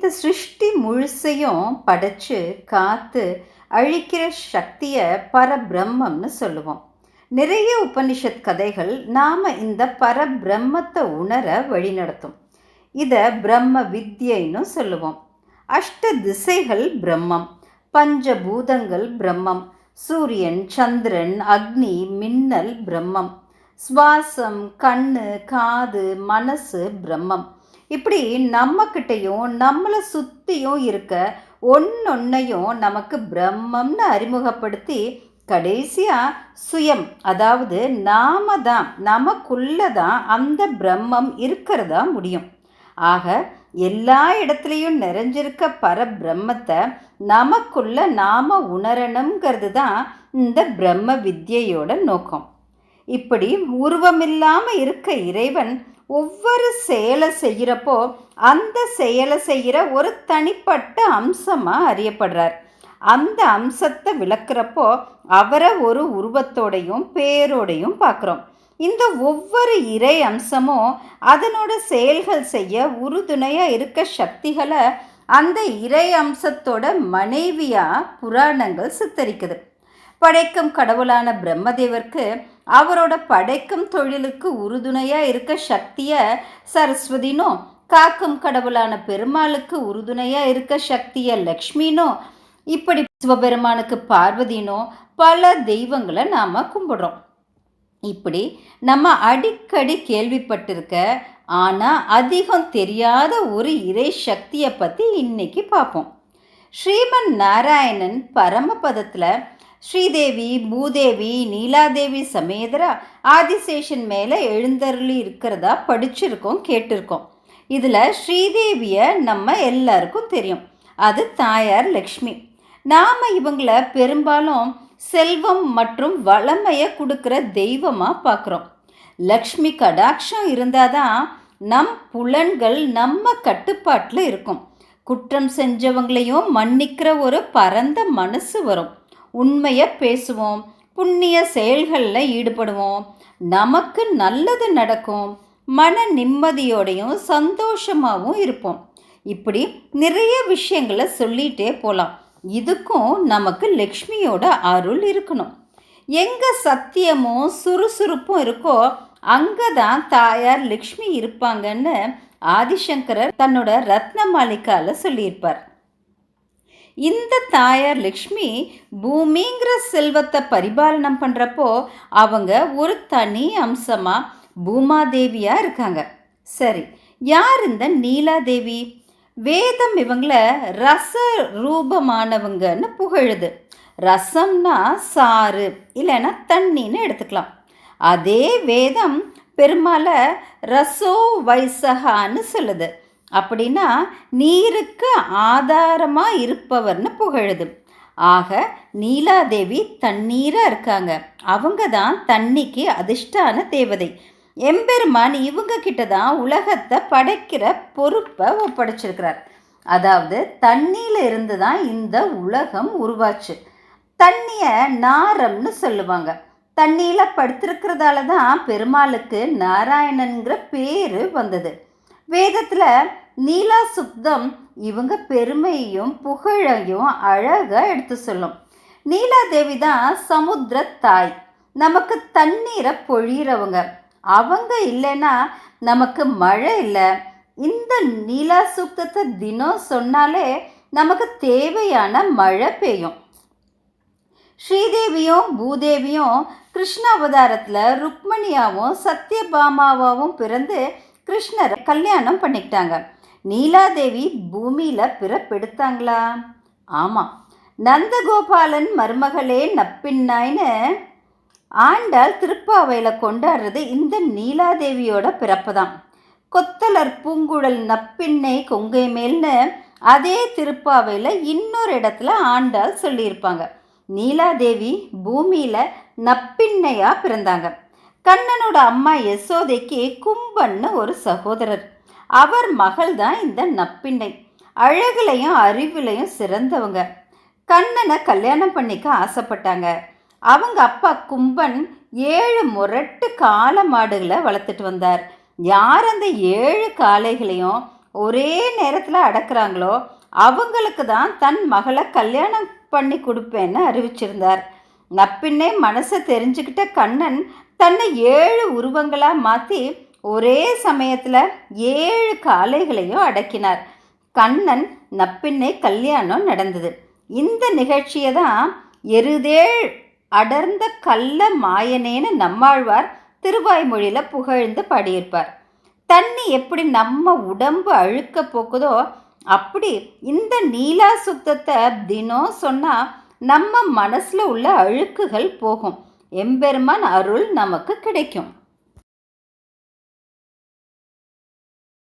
இந்த சிருஷ்டி முழுசையும் படைச்சு காத்து அழிக்கிற சக்தியை பரபிரம்மம்னு சொல்லுவோம். நிறைய உபனிஷத் கதைகள் நாம் இந்த பரபிரம்மத்தை உணர வழிநடத்தும். இதை பிரம்ம வித்யைன்னு சொல்லுவோம். அஷ்ட திசைகள் பிரம்மம் பஞ்சபூதங்கள் பிரம்மம் சூரியன் சந்திரன் அக்னி மின்னல் பிரம்மம் சுவாசம் கண்ணு காது மனசு பிரம்மம். இப்படி நம்மக்கிட்டையும் நம்மளை சுற்றியும் இருக்க ஒன்னொன்னையும் நமக்கு பிரம்மம்னு அறிமுகப்படுத்தி கடைசியாக சுயம் அதாவது நாம தான் நமக்குள்ளே தான் அந்த பிரம்மம் இருக்கிறதா முடியும். ஆக எல்லா இடத்துலையும் நிறைஞ்சிருக்க பரபிரம்மத்தை நமக்குள்ள நாம உணரணுங்கிறது தான் இந்த பிரம்ம வித்யையோட நோக்கம். இப்படி உருவமில்லாமல் இருக்க இறைவன் ஒவ்வொரு செயலை செய்கிறப்போ அந்த செயலை செய்கிற ஒரு தனிப்பட்ட அம்சமாக அறியப்படுறார். அந்த அம்சத்தை விளக்குறப்போ அவரை ஒரு உருவத்தோடையும் பேரோடையும் பார்க்குறோம். இந்த ஒவ்வொரு இறை அம்சமும் அதனோட செயல்கள் செய்ய உறுதுணையாக இருக்க சக்திகளை அந்த இறை அம்சத்தோட மனைவியாக புராணங்கள் சித்தரிக்குது. படைக்கும் கடவுளான பிரம்மதேவருக்கு அவரோட படைக்கும் தொழிலுக்கு உறுதுணையாக இருக்க சக்தியை சரஸ்வதினும் காக்கும் கடவுளான பெருமாளுக்கு உறுதுணையாக இருக்க சக்தியை லக்ஷ்மினும் இப்படி சிவபெருமானுக்கு பார்வதினும் பல தெய்வங்களை நாம் கும்பிடுறோம். இப்படி நம்ம அடிக்கடி கேள்விப்பட்டிருக்க ஆனால் அதிகம் தெரியாத ஒரு இறை சக்தியை பற்றி இன்னைக்கு பார்ப்போம் ஸ்ரீமன் நாராயணன் பரமபதத்தில் ஸ்ரீதேவி பூதேவி நீலாதேவி சமேதரா ஆதிசேஷன் மேலே எழுந்தருளி இருக்கிறதா படிச்சிருக்கோம் கேட்டிருக்கோம். இதில் ஸ்ரீதேவியை நம்ம எல்லாருக்கும் தெரியும். அது தாயார் லக்ஷ்மி. நாம் இவங்கள பெரும்பாலும் செல்வம் மற்றும் வளமையை கொடுக்குற தெய்வமாக பார்க்குறோம் லக்ஷ்மி கடாட்சம் இருந்தால் தான் நம் புலன்கள் நம்ம கட்டுப்பாட்டில் இருக்கும். குற்றம் செஞ்சவங்களையும் மன்னிக்கிற ஒரு பரந்த மனசு வரும். உண்மையை பேசுவோம். புண்ணிய செயல்களில் ஈடுபடுவோம். நமக்கு நல்லது நடக்கும். மன நிம்மதியோடையும் சந்தோஷமாகவும் இருப்போம். இப்படி நிறைய விஷயங்களை சொல்லிகிட்டே போகலாம் இதுக்கும் நமக்கு லக்ஷ்மியோட அருள் இருக்கணும். எங்கே சத்தியமும் சுறுசுறுப்பும் இருக்கோ அங்கே தான் தாயார் லக்ஷ்மி இருப்பாங்கன்னு ஆதிசங்கரர் தன்னோட ரத்ன மாளிகாவில் சொல்லியிருப்பார். இந்த தாயார் லக்ஷ்மி பூமிங்கிற செல்வத்தை பரிபாலனம் பண்ணுறப்போ அவங்க ஒரு தனி அம்சமாக பூமாதேவியாக இருக்காங்க. சரி யார் இந்த நீலாதேவி? வேதம் இவங்கள ரச ரூபமானவங்கன்னு புகழுது. ரசம்னா சாறு இல்லைன்னா தண்ணின்னு எடுத்துக்கலாம். அதே வேதம் பெருமாளை ரசோ வைசகான்னு சொல்லுது. அப்படின்னா நீருக்கு ஆதாரமாக இருப்பவர்னு புகழுது. ஆக நீலாதேவி தண்ணீராக இருக்காங்க. அவங்க தான் தண்ணிக்கு அதிர்ஷ்டான தேவதை. எம்பெருமான் இவங்க கிட்ட தான் உலகத்தை படைக்கிற பொறுப்பை ஒப்படைச்சிருக்கிறார். அதாவது தண்ணியில் இருந்து தான் இந்த உலகம் உருவாச்சு. தண்ணியை நாரம்னு சொல்லுவாங்க. தண்ணியில் படுத்திருக்கிறதால தான் பெருமாளுக்கு நாராயணன்கிற பேர் வந்தது. வேதத்தில் நீலா சுப்தம் இவங்க பெருமையும் புகழையும் அழகாக எடுத்து சொல்லும். நீலாதேவி தான் சமுத்திர தாய். நமக்கு தண்ணீரை பொழியிறவங்க. அவங்க இல்லைன்னா நமக்கு மழை இல்லை. இந்த நீலா சுத்தத்தை தினம் சொன்னாலே நமக்கு தேவையான மழை பெய்யும். ஸ்ரீதேவியும் பூதேவியும் கிருஷ்ண அவதாரத்தில் ருக்மணியாவும் சத்யபாமாவாகவும் பிறந்து கிருஷ்ணரை கல்யாணம் பண்ணிக்கிட்டாங்க. நீலாதேவி பூமியில் பிறப்பெடுத்தாங்களா? ஆமாம் நந்தகோபாலன் மருமகளே நப்பின்னாய்னு ஆண்டாள் திருப்பாவையில் கொண்டாடுறது இந்த நீலாதேவியோட பிறப்பு தான் கொத்தலர் பூங்குழல் நப்பின்னை கொங்கை மேல்னு அதே திருப்பாவையில் இன்னொரு இடத்துல ஆண்டாள் சொல்லியிருப்பாங்க. நீலாதேவி பூமியில் நப்பின்னையாக பிறந்தாங்க. கண்ணனோட அம்மா யசோதைக்கு கும்பன்னு ஒரு சகோதரர். அவர் மகள் தான் இந்த நப்பின்னை அழகுலையும் அறிவிலையும் சிறந்தவங்க. கண்ணனை கல்யாணம் பண்ணிக்க ஆசைப்பட்டாங்க. அவங்க அப்பா கும்பன் ஏழு முரட்டு கால மாடுகளை வளர்த்துட்டு வந்தார். யார் அந்த ஏழு காளைகளையும் ஒரே நேரத்தில் அடக்குறாங்களோ அவங்களுக்கு தான் தன் மகளை கல்யாணம் பண்ணி கொடுப்பேன்னு அறிவிச்சிருந்தார். நப்பின்னே மனசை தெரிஞ்சுக்கிட்ட கண்ணன் தன்னை ஏழு உருவங்களாக மாற்றி ஒரே சமயத்தில் ஏழு காளைகளையும் அடக்கினார். கண்ணன் நப்பின்னே கல்யாணம் நடந்தது. இந்த நிகழ்ச்சியை தான் எருதேழ் அடர்ந்த கள்ள மாயனேன்னு நம்மாழ்வார் திருவாய்மொழியில் புகழ்ந்து பாடியிருப்பார். தண்ணி எப்படி நம்ம உடம்பு அழுக்க போக்குதோ அப்படி இந்த நீலா சுத்தத்தை தினம் சொன்னால் நம்ம மனசில் உள்ள அழுக்குகள் போகும். எம்பெருமான் அருள் நமக்கு கிடைக்கும்.